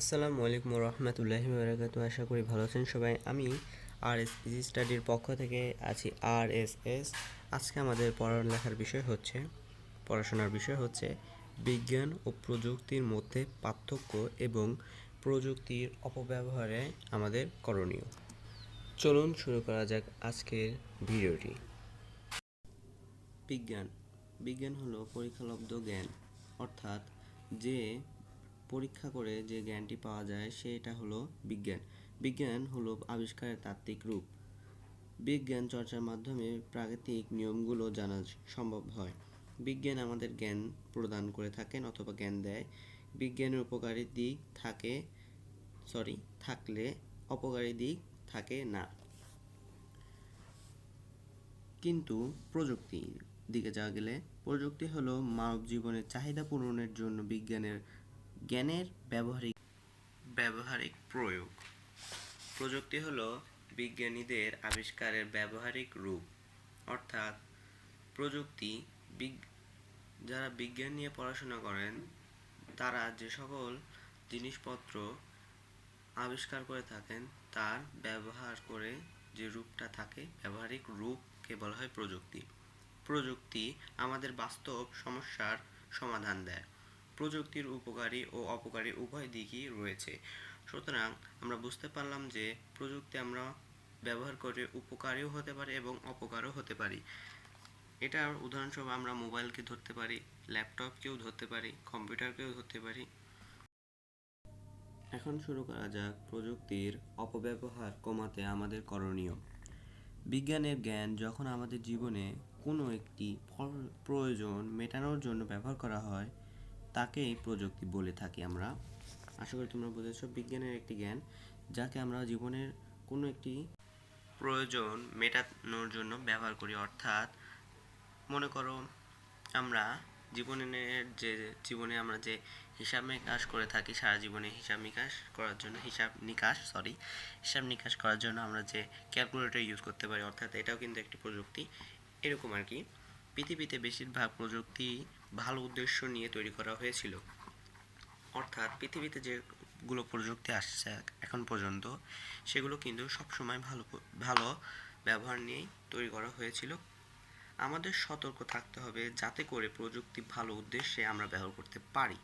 আসসালামু আলাইকুম রহমতুল্লাহি বারাকাত আশা করি ভালো আছেন সবাই। আমি আর এস ইজি স্টাডির পক্ষ থেকে আছি আর এস এস আজকে আমাদের পড়ালেখার বিষয় হচ্ছে, পড়াশোনার বিষয় হচ্ছে বিজ্ঞান ও প্রযুক্তির মধ্যে পার্থক্য এবং প্রযুক্তির অপব্যবহারে আমাদের করণীয়। চলুন শুরু করা যাক আজকের ভিডিওটি। বিজ্ঞান বিজ্ঞান হলো পরীক্ষালব্ধ জ্ঞান, অর্থাৎ যে পরীক্ষা করে যে জ্ঞানটি পাওয়া যায় সেটা হলো বিজ্ঞান। বিজ্ঞান হলো আবিষ্কারের তাত্ত্বিক রূপ। বিজ্ঞান চর্চার মাধ্যমে প্রাকৃতিক নিয়মগুলো জানা সম্ভব হয়। বিজ্ঞান আমাদের জ্ঞান প্রদান করে থাকেন অথবা জ্ঞান দেয়। বিজ্ঞানের উপকারী দিক থাকে সরি থাকলে অপকারী দিক থাকে না। কিন্তু প্রযুক্তির দিকে যাওয়া গেলে প্রযুক্তি হলো মানব জীবনের চাহিদা পূরণের জন্য বিজ্ঞানের জ্ঞানের ব্যবহারিক ব্যবহারিক প্রয়োগ। প্রযুক্তি হলো বিজ্ঞানীদের আবিষ্কারের ব্যবহারিক রূপ। অর্থাৎ প্রযুক্তি যারা বিজ্ঞান নিয়ে পড়াশোনা করেন, তারা যে সকল জিনিসপত্র আবিষ্কার করে থাকেন, তার ব্যবহার করে যে রূপটা থাকে, ব্যবহারিক রূপকে বলা হয় প্রযুক্তি। প্রযুক্তি আমাদের বাস্তব সমস্যার সমাধান দেয়। প্রযুক্তির উপকারী ও অপকারী উভয় দিকই রয়েছে। সুতরাং আমরা বুঝতে পারলাম যে প্রযুক্তি আমরা ব্যবহার করে উপকারীও হতে পারে এবং অপকারও হতে পারি। এটার উদাহরণস্বরূপ আমরা মোবাইলকে ধরতে পারি, ল্যাপটপকেও ধরতে পারি, কম্পিউটারকেও ধরতে পারি। এখন শুরু করা যাক প্রযুক্তির অপব্যবহার কমাতে আমাদের করণীয়। বিজ্ঞানের জ্ঞান যখন আমাদের জীবনে কোনো একটি ফল- প্রয়োজন মেটানোর জন্য ব্যবহার করা হয় তাকেই প্রযুক্তি বলে থাকি আমরা। আশা করি তোমরা বুঝেছ, বিজ্ঞানের একটি জ্ঞান, যাকে আমরা জীবনের কোনো একটি প্রয়োজন মেটানোর জন্য ব্যবহার করি। অর্থাৎ, মনে করো আমরা জীবনের যে, জীবনে আমরা যে হিসাব নিকাশ করে থাকি, সারা জীবনে হিসাব নিকাশ করার জন্য, হিসাব নিকাশ সরি হিসাব নিকাশ করার জন্য আমরা যে ক্যালকুলেটর ইউজ করতে পারি, অর্থাৎ এটাও কিন্তু একটি প্রযুক্তি, এরকম আর কি। পৃথিবীতে বেশিরভাগ প্রযুক্তি ভালো উদ্দেশ্য নিয়ে তৈরি করা হয়েছিল। অর্থাৎ পৃথিবীতে যেগুলো প্রযুক্তি আসছে এখন পর্যন্ত, সেগুলো কিন্তু সবসময় ভালো ভালো ব্যবহার নিয়েই তৈরি করা হয়েছিল। আমাদের সতর্ক থাকতে হবে যাতে করে প্রযুক্তি ভালো উদ্দেশ্যে আমরা ব্যবহার করতে পারি।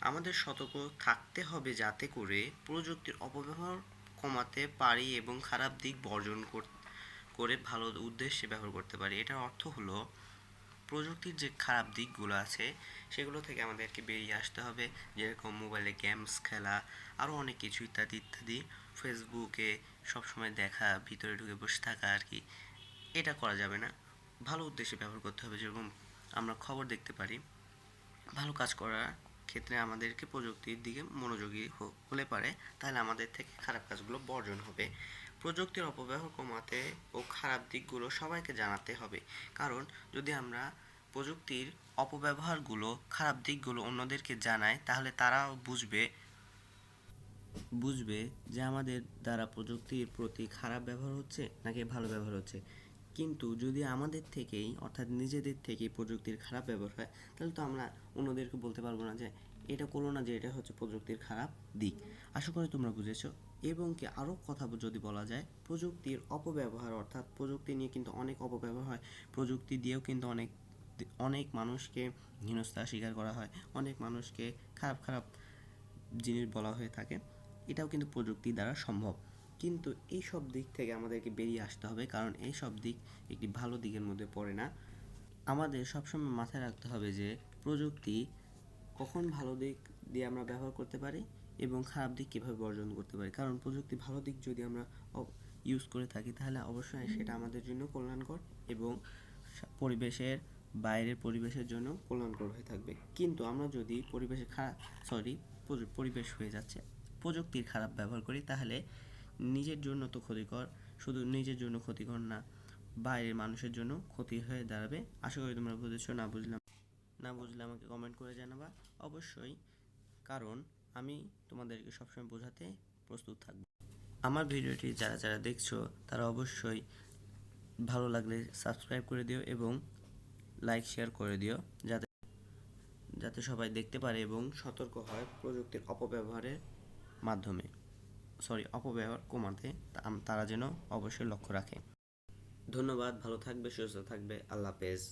আমাদের সতর্ক থাকতে হবে যাতে করে প্রযুক্তির অপব্যবহার কমাতে পারি এবং খারাপ দিক বর্জন কর- ভালো উদ্দেশ্যে ব্যবহার করতে পারি। এটার অর্থ হলো প্রযুক্তির যে খারাপ দিকগুলো আছে, সেগুলো থেকে আমাদেরকে বেরিয়ে আসতে হবে। যেরকম মোবাইলে গেমস খেলা আরও অনেক কিছু ইত্যাদি ইত্যাদি। ফেসবুকে সবসময় দেখা, ভিতরে ঢুকে বসে থাকা আর কি। এটা করা যাবে না। ভালো উদ্দেশ্যে ব্যবহার করতে হবে। যেরকম আমরা খবর দেখতে পারি, ভালো কাজ করার ক্ষেত্রে আমাদেরকে প্রযুক্তির দিকে মনোযোগী হলে পারে, তাহলে আমাদের থেকে খারাপ কাজগুলো বর্জন হবে। প্রযুক্তির অপব্যবহার কমাতে ও খারাপ দিকগুলো সবাইকে জানাতে হবে। কারণ, যদি আমরা প্রযুক্তির অপব্যবহারগুলো, খারাপ দিকগুলো অন্যদেরকে জানাই, তাহলে তারাও বুঝবে বুঝবে যে আমাদের দ্বারা প্রযুক্তির প্রতি খারাপ ব্যবহার হচ্ছে নাকি ভালো ব্যবহার হচ্ছে। কিন্তু যদি আমাদের থেকেই, অর্থাৎ নিজেদের থেকেই প্রযুক্তির খারাপ ব্যবহার হয়, তাহলে তো আমরা অন্যদেরকে বলতে পারব না যে এটা করো না, যে এটা হচ্ছে প্রযুক্তির খারাপ দিক। আশা করি তোমরা বুঝেছ। এবং কি আরও কথা যদি বলা যায়, প্রযুক্তির অপব্যবহার, অর্থাৎ প্রযুক্তি নিয়ে কিন্তু অনেক অপব্যবহার হয়। প্রযুক্তি দিয়েও কিন্তু অনেক অনেক মানুষকে হেনস্থা স্বীকার করা হয়। অনেক মানুষকে খারাপ খারাপ জিনিস বলা হয়ে থাকে। এটাও কিন্তু প্রযুক্তি দ্বারা সম্ভব। কিন্তু এই সব দিক থেকে আমাদেরকে বেরিয়ে আসতে হবে কারণ এই সব দিক একটি ভালো দিকের মধ্যে পড়ে না। আমাদের সবসময় মাথায় রাখতে হবে যে প্রযুক্তি কখন ভালো দিক দিয়ে আমরা ব্যবহার করতে পারি এবং খারাপ দিক কীভাবে বর্জন করতে পারি। কারণ প্রযুক্তি ভালো দিক যদি আমরা ইউজ করে থাকি তাহলে অবশ্যই সেটা আমাদের জন্য কল্যাণকর এবং পরিবেশের বাইরের পরিবেশের জন্য কল্যাণকর হয়ে থাকবে। কিন্তু আমরা যদি পরিবেশের খারাপ সরি পরিবেশ হয়ে যাচ্ছে প্রযুক্তির খারাপ ব্যবহার করি তাহলে নিজের জন্য তো ক্ষতিকর, শুধু নিজের জন্য ক্ষতিকর না, বাইরের মানুষের জন্য ক্ষতি হয়ে দাঁড়াবে। আশা করি তোমরা বুঝেছ, না বুঝলাম, না বুঝলে আমাকে কমেন্ট করে জানাবা। অবশ্যই, কারণ আমি তোমাদেরকে সবসময় বোঝাতে প্রস্তুত থাকব। আমার ভিডিওটি যারা যারা দেখছ, তারা অবশ্যই ভালো লাগলে সাবস্ক্রাইব করে দিও এবং লাইক শেয়ার করে দিও, যাতে যাতে সবাই দেখতে পারে এবং সতর্ক হয় প্রযুক্তির অপব্যবহারের মাধ্যমে। সরি, অপব্যবহার কমাতে তারা যেন অবশ্যই লক্ষ্য রাখে। ধন্যবাদ, ভালো থাকবে, সুস্থ থাকবে, আল্লাহ হাফেজ।